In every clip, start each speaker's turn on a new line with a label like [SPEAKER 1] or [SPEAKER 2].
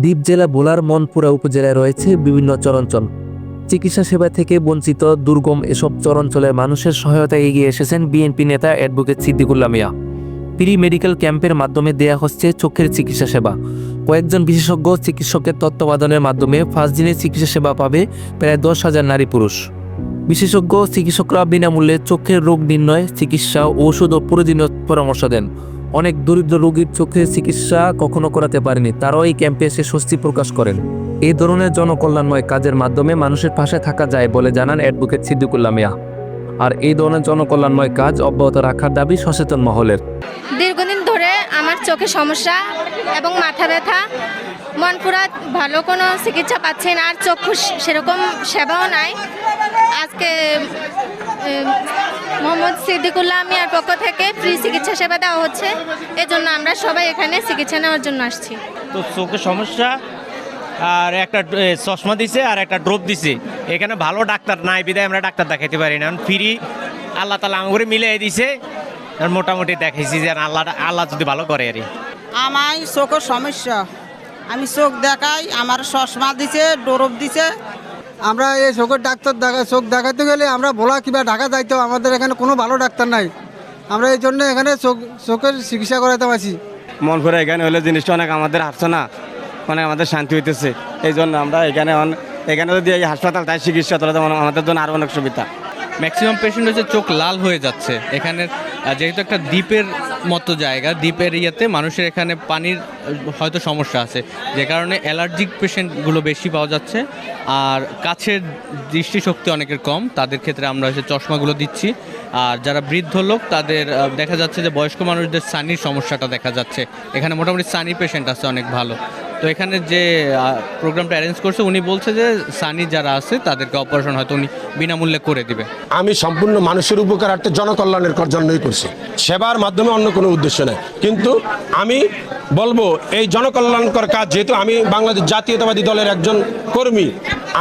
[SPEAKER 1] দ্বীপ জেলা বোলার মনপুরা উপজেলায় রয়েছে বিভিন্ন চরাঞ্চল চিকিৎসা সেবা থেকে বঞ্চিত, দুর্গম এসব চরাঞ্চলের মানুষের সহায়তায় এগিয়ে এসেছেন বিএনপি নেতা advocate Siddikulla Miah pre medical ক্যাম্পের মাধ্যমে দেয়া হচ্ছে চোখের চিকিৎসা সেবা। কয়েকজন বিশেষজ্ঞ চিকিৎসকের তত্ত্বাবধানের মাধ্যমে ফার্স্ট দিনে চিকিৎসা সেবা পাবে প্রায় দশ হাজার নারী পুরুষ। বিশেষজ্ঞ চিকিৎসকরা বিনামূল্যে চোখের রোগ নির্ণয় চিকিৎসা, ঔষধ ও প্রয়োজনীয় পরামর্শ দেন। অনেক দরিদ্র রোগীর চোখে চিকিৎসা কখনো করাতে পারেনি। তারাও এই ক্যাম্পে এসে স্বস্তি প্রকাশ করেন। এই ধরনের জনকল্যাণময় কাজের মাধ্যমে মানুষের পাশে থাকা যায় বলে জানান অ্যাডভোকেট সিদ্দিকুল্লা মিয়া আর এই ধরনের জনকল্যাণময় কাজ অব্যাহত রাখার দাবি সচেতন মহলের।
[SPEAKER 2] দীর্ঘদিন ধরে আমার চোখে সমস্যা এবং মাথা ব্যথা মন পুরা ভালো কোনো চিকিৎসা পাচ্ছি না আর চক্ষু সেরকম সেবাও নাই। আজকে মোহাম্মদ সিদ্দিকুল্লাহ মিয়ার পক্ষ থেকে ফ্রি চিকিৎসা সেবা দেওয়া হচ্ছে। এজন্য আমরা সবাই এখানে চিকিৎসা নেওয়ার জন্য আসছি।
[SPEAKER 3] তো চোখের সমস্যা আর একটা চশমা দিছে আর একটা ড্রপ দিছে। এখানে ভালো ডাক্তার নাই বিদায় আমরা ডাক্তার দেখাইতে পারি না। ফ্রি আল্লাহ তালা আঙুরে মিলিয়ে দিছে। আর মোটামুটি দেখাইছি যে আল্লাহ আল্লাহ যদি ভালো করে আর। কি।
[SPEAKER 4] আমার চোখের সমস্যা। আমি চোখ দেখাই আমার চশমা দিছে ডোরব দিছে।
[SPEAKER 5] আমরা এই চোখের ডাক্তার দেখা চোখ দেখাতে গেলে আমরা ভোলা কিবা ঢাকা যাইতে আমাদের এখানে কোনো ভালো ডাক্তার নাই। আমরা এই জন্য এখানে চোখ চোখের চিকিৎসা করাতে পারছি।
[SPEAKER 6] মন করে এখানে হলে জিনিসটা অনেক আমাদের হাসছে না অনেক আমাদের শান্তি হইতেছে। এই জন্য আমরা এখানে এখানে যদি এই হাসপাতাল তাই চিকিৎসা তাহলে আমাদের জন্য আরও অনেক সুবিধা।
[SPEAKER 7] ম্যাক্সিমাম পেশেন্ট হচ্ছে চোখ লাল হয়ে যাচ্ছে। এখানের আহ, যেহেতু একটা দ্বীপের মতো জায়গা, দ্বীপের ইয়েতে মানুষের এখানে পানির, হয়তো সমস্যা আছে। যে কারণে অ্যালার্জিক পেশেন্টগুলো বেশি পাওয়া যাচ্ছে আর কাছের দৃষ্টিশক্তি অনেকের কম। তাদের ক্ষেত্রে আমরা হচ্ছে চশমাগুলো দিচ্ছি। আর যারা বৃদ্ধ লোক, তাদের দেখা যাচ্ছে যে বয়স্ক মানুষদের সানির সমস্যাটা দেখা যাচ্ছে। এখানে মোটামুটি সানি পেশেন্ট আছে অনেক ভালো। তো এখানে যে প্রোগ্রামটা অ্যারেঞ্জ করছে, উনি বলছে যে, সানি যারা আছে, তাদেরকে অপারেশন হয়তো উনি বিনামূল্যে করে দিবে।
[SPEAKER 8] আমি সম্পূর্ণ মানুষের উপকারার্থে জনকল্যাণের জন্যই করছি। সেবার মাধ্যমে অন্য কোনো উদ্দেশ্য নেই। কিন্তু আমি বলব, এই জনকল্যাণকর কাজ, যেহেতু আমি বাংলাদেশ জাতীয়তাবাদী দলের একজন কর্মী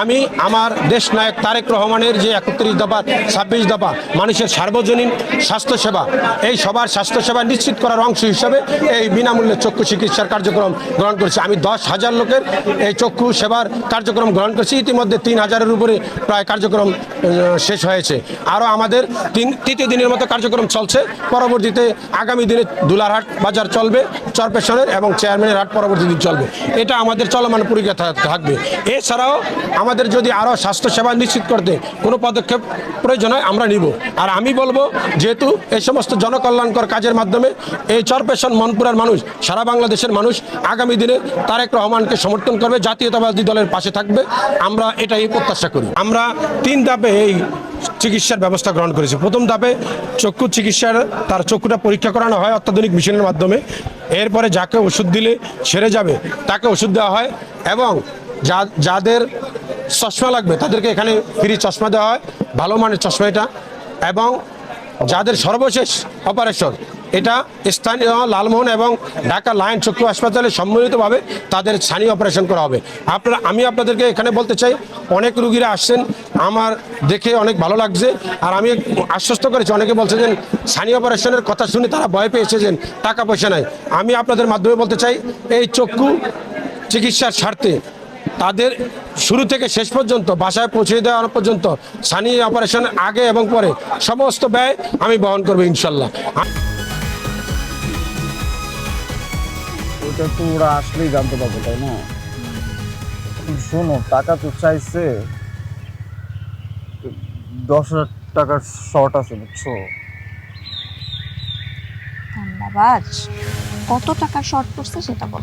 [SPEAKER 8] আমি আমার দেশ নায়ক তারেক রহমানের যে একত্রিশ দফা, ছাব্বিশ দফা মানুষের সার্বজনীন স্বাস্থ্যসেবা, এই সবার স্বাস্থ্যসেবা নিশ্চিত করার অংশ হিসাবে এই বিনামূল্যে চক্ষু চিকিৎসার কার্যক্রম গ্রহণ করেছি। আমি দশ হাজার লোকের এই চক্ষু সেবার কার্যক্রম গ্রহণ করেছি। ইতিমধ্যে তিন হাজারের উপরে প্রায় কার্যক্রম শেষ হয়েছে। আরও আমাদের তিন, তৃতীয় দিনের মতো কার্যক্রম চলছে। পরবর্তীতে আগামী দিনে দুলারহাট বাজার চলবে চরপেশনের এবং চেয়ারম্যানের হাট পরবর্তী দিন চলবে। এটা আমাদের চলমান পরীক্ষা থাকবে। এছাড়াও আমাদের যদি আরও স্বাস্থ্যসেবা নিশ্চিত করতে কোনো পদক্ষেপ প্রয়োজন হয়, আমরা নিব। আর আমি বলব, যেহেতু এই সমস্ত জনকল্যাণকর কাজের মাধ্যমে এই চরপেশন মনপুরার মানুষ, সারা বাংলাদেশের মানুষ আগামী দিনে তারেক রহমানকে সমর্থন করবে, জাতীয়তাবাদী দলের পাশে থাকবে। আমরা এটাই প্রত্যাশা করি। আমরা তিন ধাপে এই চিকিৎসার ব্যবস্থা গ্রহণ করেছি। প্রথম ধাপে চক্ষু চিকিৎসার, তার চক্ষুটা পরীক্ষা করানো হয় অত্যাধুনিক মেশিনের মাধ্যমে। এরপরে যাকে ওষুধ দিলে সেরে যাবে, তাকে ওষুধ দেওয়া হয় এবং যা যাদের চশমা লাগবে। তাদেরকে এখানে ফ্রি চশমা দেওয়া হয়। ভালো মানের চশমা এটা। এবং যাদের সর্বশেষ অপারেশন এটা স্থানীয় লালমোহন এবং ঢাকা লায়ন চক্ষু হাসপাতালে সম্মিলিতভাবে তাদের স্থানীয় অপারেশন করা হবে। আপনারা, আমি আপনাদেরকে এখানে বলতে চাই, অনেক রুগীরা আসছেন। আমার দেখে অনেক ভালো লাগছে। আর আমি আশ্বস্ত করেছি, অনেকে বলছে যে স্থানীয় অপারেশনের কথা শুনে তারা ভয় পেয়ে এসেছেন টাকা পয়সা নাই। আমি আপনাদের মাধ্যমে বলতে চাই, এই চক্ষু চিকিৎসার স্বার্থে তাদের শুরু থেকে শেষ পর্যন্ত বাসায় পৌঁছে দেওয়া পর্যন্ত সানি অপারেশন আগে এবং পরে সমস্ত ব্যয় আমি বহন করব ইনশাল্লাহ।
[SPEAKER 9] ওটা তো ওরা আসলেই জানতে পারবে তাই না? শোনো টাকা তো চাইছে। দশ হাজার টাকার শর্ট আছে বুঝছ?
[SPEAKER 10] ধন্যবাদ। কত টাকা শর্ট পড়ছে সেটা বল।